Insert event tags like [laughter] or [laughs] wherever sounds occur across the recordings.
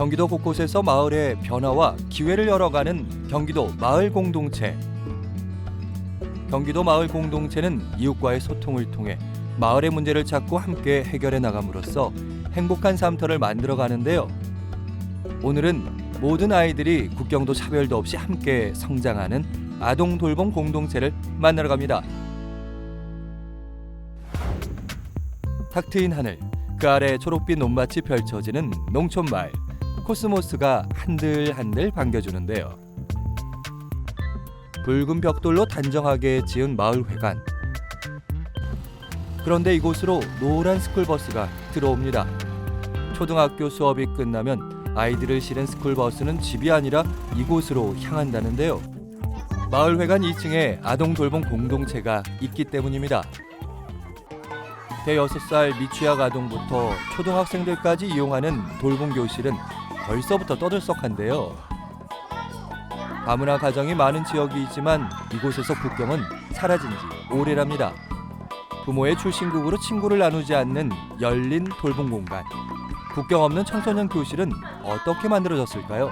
경기도 곳곳에서 마을의 변화와 기회를 열어가는 경기도 마을 공동체. 경기도 마을 공동체는 이웃과의 소통을 통해 마을의 문제를 찾고 함께 해결해 나감으로써 행복한 삶터를 만들어 가는데요. 오늘은 모든 아이들이 국경도 차별도 없이 함께 성장하는 아동 돌봄 공동체를 만나러 갑니다. 탁 트인 하늘, 그 아래 초록빛 논밭이 펼쳐지는 농촌 마을. 코스모스가 한들한들 반겨주는데요. 붉은 벽돌로 단정하게 지은 마을 회관. 그런데 이곳으로 노란 스쿨버스가 들어옵니다. 초등학교 수업이 끝나면 아이들을 실은 스쿨버스는 집이 아니라 이곳으로 향한다는데요. 마을 회관 2층에 아동 돌봄 공동체가 있기 때문입니다. 대여섯 살 미취학 아동부터 초등학생들까지 이용하는 돌봄 교실은 벌써부터 떠들썩한데요. 다문화 가정이 많은 지역이지만 이곳에서 국경은 사라진 지 오래랍니다. 부모의 출신국으로 친구를 나누지 않는 열린 돌봄 공간. 국경 없는 청소년 교실은 어떻게 만들어졌을까요?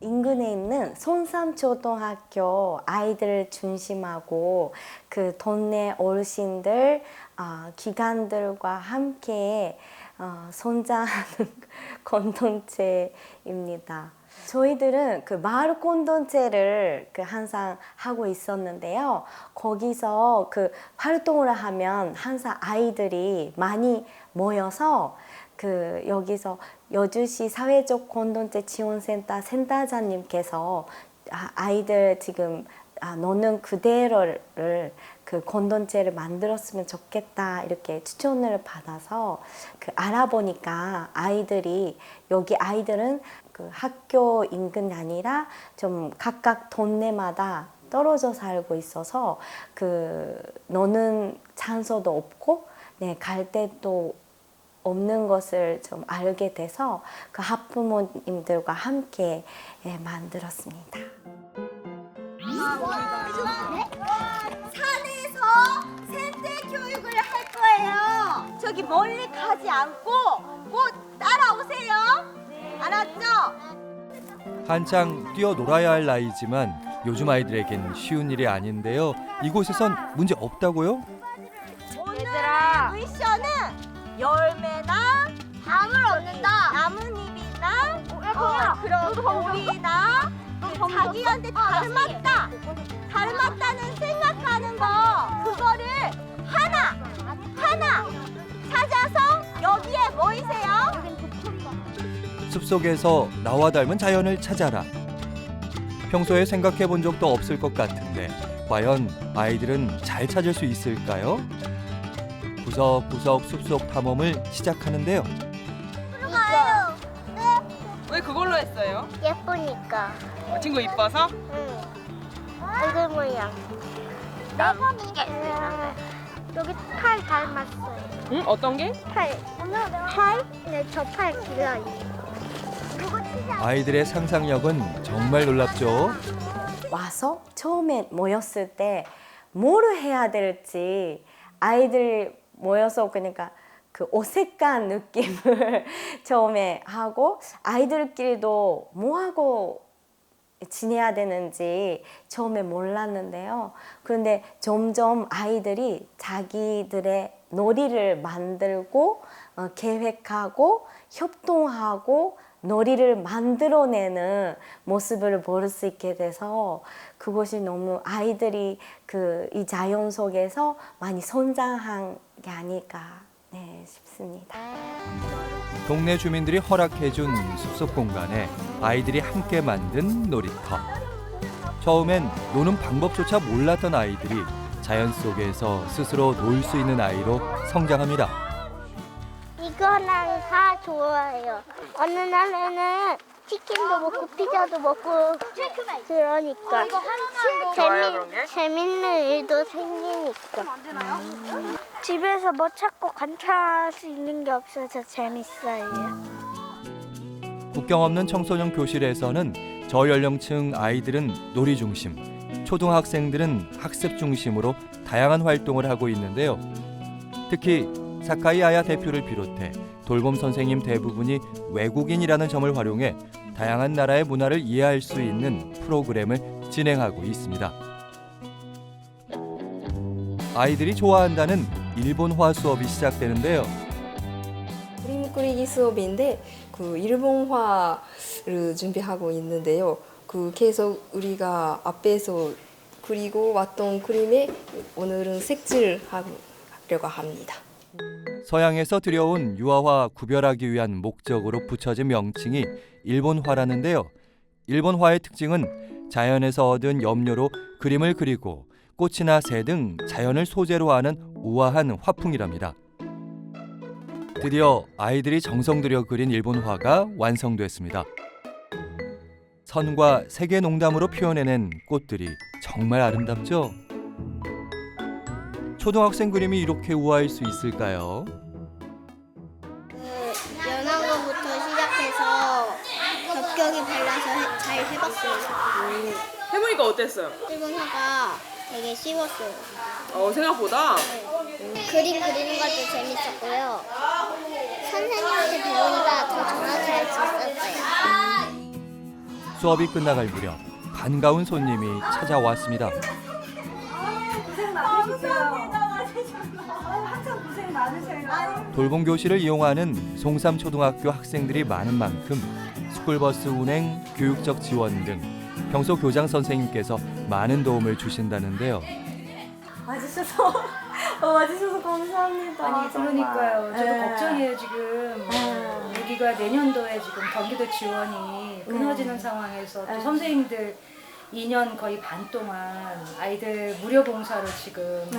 인근에 있는 손삼초등학교 아이들을 중심하고 그 동네 어르신들, 어, 기관들과 함께 어, 성장하는 [laughs] 공동체입니다. 저희들은 그 마을 공동체를 그 항상 하고 있었는데요. 거기서 그 활동을 하면 항상 아이들이 많이 모여서 그 여기서 여주시 사회적 공동체 지원센터 센터장님께서 아- 아이들 지금 아, 노는 그대로를 그 공동체를 만들었으면 좋겠다 이렇게 추천을 받아서 그 알아보니까 아이들이 여기 아이들은 그 학교 인근 아니라 좀 각각 동네마다 떨어져 살고 있어서 그 노는 장소도 없고 네, 갈 때도 없는 것을 좀 알게 돼서 그 학부모님들과 함께 예, 만들었습니다. 저기 멀리 가지 않고 꼭 따라오세요. 알았죠? 한창 뛰어놀아야 할 나이지만 요즘 아이들에겐 쉬운 일이 아닌데요. 이곳에선 문제 없다고요? 오늘 미션은 열매나 암을 얻는다. 나뭇잎이나 어, 그런 돌이나 자기한테 닮았다. 닮았다는 생각하는 거 그거를 하나 하나 찾아서 여기에 모이세요. 숲속에서 나와 닮은 자연을 찾아라. 평소에 생각해 본 적도 없을 것 같은데 과연 아이들은 잘 찾을 수 있을까요? 구석구석 숲속 탐험을 시작하는데요. 가요. 왜 그걸로 했어요? 예쁘니까. 친구 이뻐서? 응. 얼굴 모양. 내가 보기에는 여기 팔 닮았어요. 응? 어떤 게? 팔. 팔? 네, 저 팔 길어요. 아이들의 상상력은 정말 놀랍죠. 와서 처음에 모였을 때 뭐를 해야 될지 아이들 모여서 그러니까 그 어색한 [laughs] 느낌을 처음에 하고 아이들끼리도 뭐 하고 지내야 되는지 처음에 몰랐는데요. 그런데 점점 아이들이 자기들의 놀이를 만들고 어, 계획하고 협동하고 놀이를 만들어내는 모습을 볼 수 있게 돼서 그것이 너무 아이들이 그 이 자연 속에서 많이 성장한 게 아닐까 네, 싶습니다. 동네 주민들이 허락해준 숲속 공간에 아이들이 함께 만든 놀이터. 처음엔 노는 방법조차 몰랐던 아이들이 자연 속에서 스스로 놀 수 있는 아이로 성장합니다. 이거랑 다 좋아해요. 어느 날에는 치킨도 먹고 피자도 먹고 그러니까 재미, 재밌는 일도 생기니까 집에서 뭐 찾고 관찰할 수 있는 게 없어서 재밌어요. 국경 없는 청소년 교실에서는 저연령층 아이들은 놀이 중심, 초등학생들은 학습 중심으로 다양한 활동을 하고 있는데요. 특히 사카이 아야 대표를 비롯해 돌봄 선생님 대부분이 외국인이라는 점을 활용해 다양한 나라의 문화를 이해할 수 있는 프로그램을 진행하고 있습니다. 아이들이 좋아한다는 일본화 수업이 시작되는데요. 그림 그리기 수업인데 그 일본화를 준비하고 있는데요. 그 계속 우리가 앞에서 그리고 왔던 그림에 오늘은 색칠하려고 합니다. 서양에서 들여온 유화와 구별하기 위한 목적으로 붙여진 명칭이 일본화라는데요. 일본화의 특징은 자연에서 얻은 염료로 그림을 그리고 꽃이나 새 등 자연을 소재로 하는 우아한 화풍이랍니다. 드디어 아이들이 정성 들여 그린 일본화가 완성됐습니다. 선과 색의 농담으로 표현해낸 꽃들이 정말 아름답죠? 초등학생 그림이 이렇게 우아할 수 있을까요? 그 연한 거부터 시작해서 겹겹이 발라서 해- 잘 해봤어요. 해보니까 어땠어요? 일본 화가 되게 쉬웠어요. 어 생각보다 그림 그리는 것도 재밌었고요. 선생님한테 배우니까 더 정확히 할수 있었어요. 수업이 끝나갈 무렵 반가운 손님이 찾아왔습니다. 돌봄 교실을 이용하는 송삼 초등학교 학생들이 많은 만큼 스쿨버스 운행, 교육적 지원 등 평소 교장 선생님께서 많은 도움을 주신다는데요. 와주셔서 어, 와주셔서 감사합니다. 아니. 그러니까요. 저도 네. 걱정이에요 지금. 네. 여기가 내년도에 지금 경기도 지원이 끊어지는 네. 상황에서 또 네. 선생님들 2년 거의 반 동안 아이들 무료 봉사로 지금 네.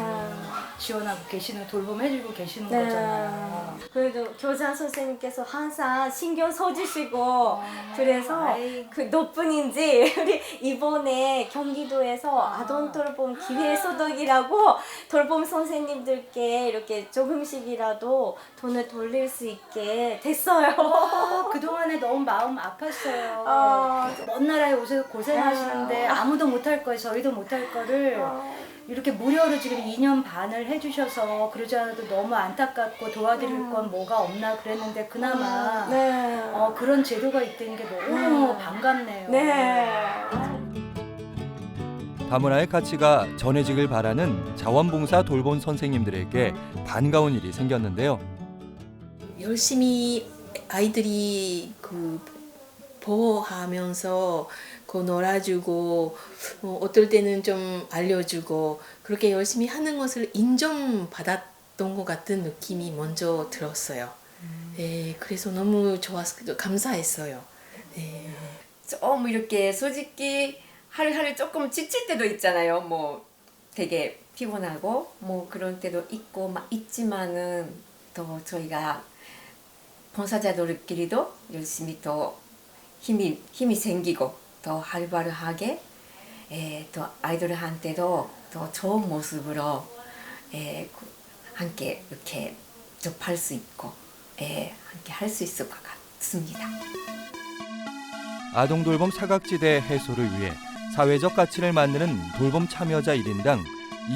지원하고 계시는 돌봄해주고 계시는 네. 거잖아요. 그래도 교장 선생님께서 항상 신경 써주시고 그래서 아, 아이. 그 덕분인지 [laughs] 우리 이번에 경기도에서 아동 돌봄 기회 소득이라고 돌봄 선생님들께 이렇게 조금씩이라도 돈을 돌릴 수 있게 됐어요. 아, 그동안에 너무 마음 아팠어요. 어, 먼 나라에 오셔서 고생하시는데 아무도 못할 거 저희도 못할 거를 이렇게 무료로 지금 2년 반을 해주셔서 그러지 않아도 너무 안타깝고 도와드릴 건 뭐가 없나 그랬는데 그나마 네. 어, 그런 제도가 있다는 게 너무 반갑네요. 네. 다문화의 가치가 전해지길 바라는 자원봉사 돌봄 선생님들에게 반가운 일이 생겼는데요. 열심히 아이들이 그 보호하면서 그 놀아주고 어, 어떨 때는 좀 알려주고 그렇게 열심히 하는 것을 인정받았던 것 같은 느낌이 먼저 들었어요. 네, 그래서 너무 좋았어, 감사했어요. 네. 좀 이렇게 솔직히 하루하루 조금 지칠 때도 있잖아요. 뭐 되게 피곤하고 뭐 그런 때도 있고 막 있지만은 또 저희가 봉사자들끼리도 열심히 또 힘이 힘이 생기고 더 활발하게 에, 또 아이들한테도 더 좋은 모습으로 에, 그- 함께 이렇게 접할 수 있고 에, 함께 할 수 있을 것 같습니다. 아동 돌봄 사각지대 해소를 위해 사회적 가치를 만드는 돌봄 참여자 1인당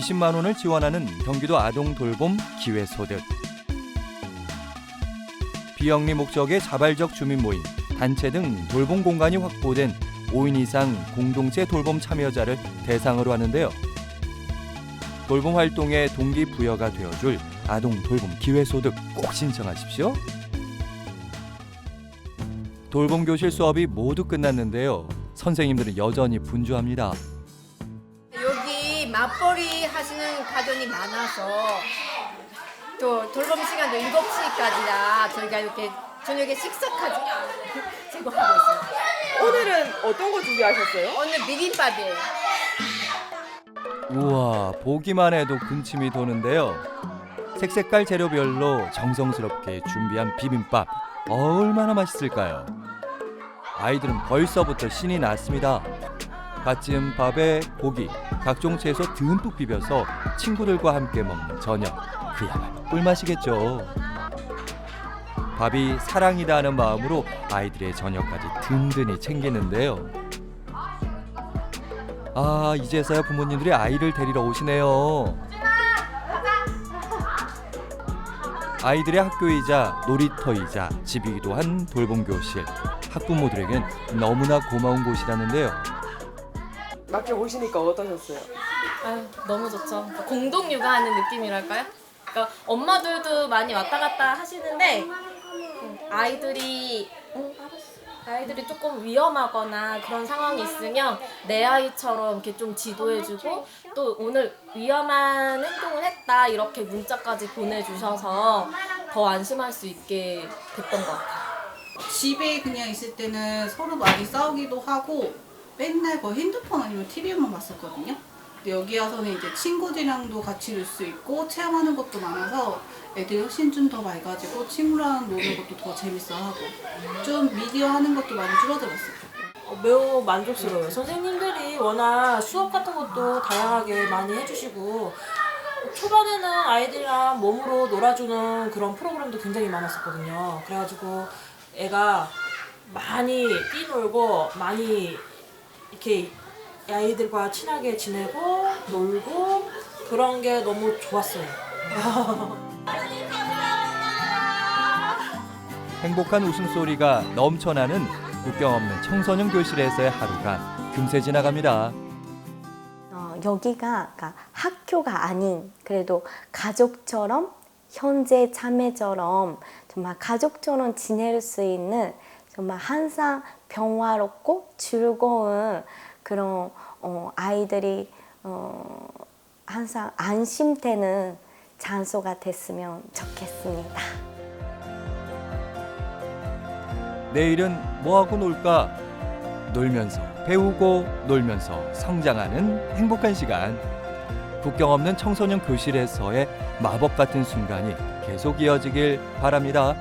20만 원을 지원하는 경기도 아동 돌봄 기회 소득. 비영리 목적의 자발적 주민 모임, 단체 등 돌봄 공간이 확보된 5인 이상 공동체 돌봄 참여자를 대상으로 하는데요. 돌봄 활동의 동기부여가 되어줄 아동 돌봄 기회 소득 꼭 신청하십시오. 돌봄 교실 수업이 모두 끝났는데요. 선생님들은 여전히 분주합니다. 여기 맞벌이 하시는 가정이 많아서 또 돌봄 시간도 7시까지라 저희가 이렇게 저녁에 식사까지 [laughs] 제공하고 있어요. 오늘은 어떤 거 준비하셨어요? 오늘 비빔밥이에요. 우와 보기만 해도 군침이 도는데요. 색색깔 재료별로 정성스럽게 준비한 비빔밥 얼마나 맛있을까요? 아이들은 벌써부터 신이 났습니다. 갓 지은 밥에 고기, 각종 채소 듬뿍 비벼서 친구들과 함께 먹는 저녁 그야말로 꿀맛이겠죠. 밥이 사랑이다 하는 마음으로 아이들의 저녁까지 든든히 챙기는데요. 아 이제서야 부모님들이 아이를 데리러 오시네요. 아이들의 학교이자 놀이터이자 집이기도 한 돌봄 교실. 학부모들에겐 너무나 고마운 곳이라는데요. 맡겨 보시니까 어떠셨어요? 아유, 너무 좋죠. 공동 육아하는 느낌이랄까요? 그러니까 엄마들도 많이 왔다 갔다 하시는데 음, 아이들이 음, 아이들이 조금 위험하거나 그런 상황이 있으면 내 아이처럼 이렇게 좀 지도해주고 또 오늘 위험한 행동을 했다 이렇게 문자까지 보내주셔서 더 안심할 수 있게 됐던 것 같아요. 집에 그냥 있을 때는 서로 많이 싸우기도 하고 맨날 거의 핸드폰 아니면 TV만 봤었거든요. 여기 와서는 이제 친구들이랑도 같이 놀 수 있고 체험하는 것도 많아서 애들이 훨씬 좀 더 맑아지고 친구랑 노는 것도 더 재밌어하고 좀 미디어 하는 것도 많이 줄어들었어요. 어, 매우 만족스러워요. 선생님들이 워낙 수업 같은 것도 다양하게 많이 해주시고 초반에는 아이들이랑 몸으로 놀아주는 그런 프로그램도 굉장히 많았었거든요. 그래가지고 애가 많이 뛰놀고 많이 이렇게 아이들과 친하게 지내고 놀고 그런 게 너무 좋았어요. [laughs] 행복한 웃음소리가 넘쳐나는 국경 없는 청소년 교실에서의 하루가 금세 지나갑니다. 어, 여기가 그러니까 학교가 아닌 그래도 가족처럼 현재 자매처럼 정말 가족처럼 지낼 수 있는 정말 항상 평화롭고 즐거운 그런 어, 아이들이 어, 항상 안심되는 장소가 됐으면 좋겠습니다. 내일은 뭐하고 놀까? 놀면서 배우고 놀면서 성장하는 행복한 시간. 국경 없는 청소년 교실에서의 마법 같은 순간이 계속 이어지길 바랍니다.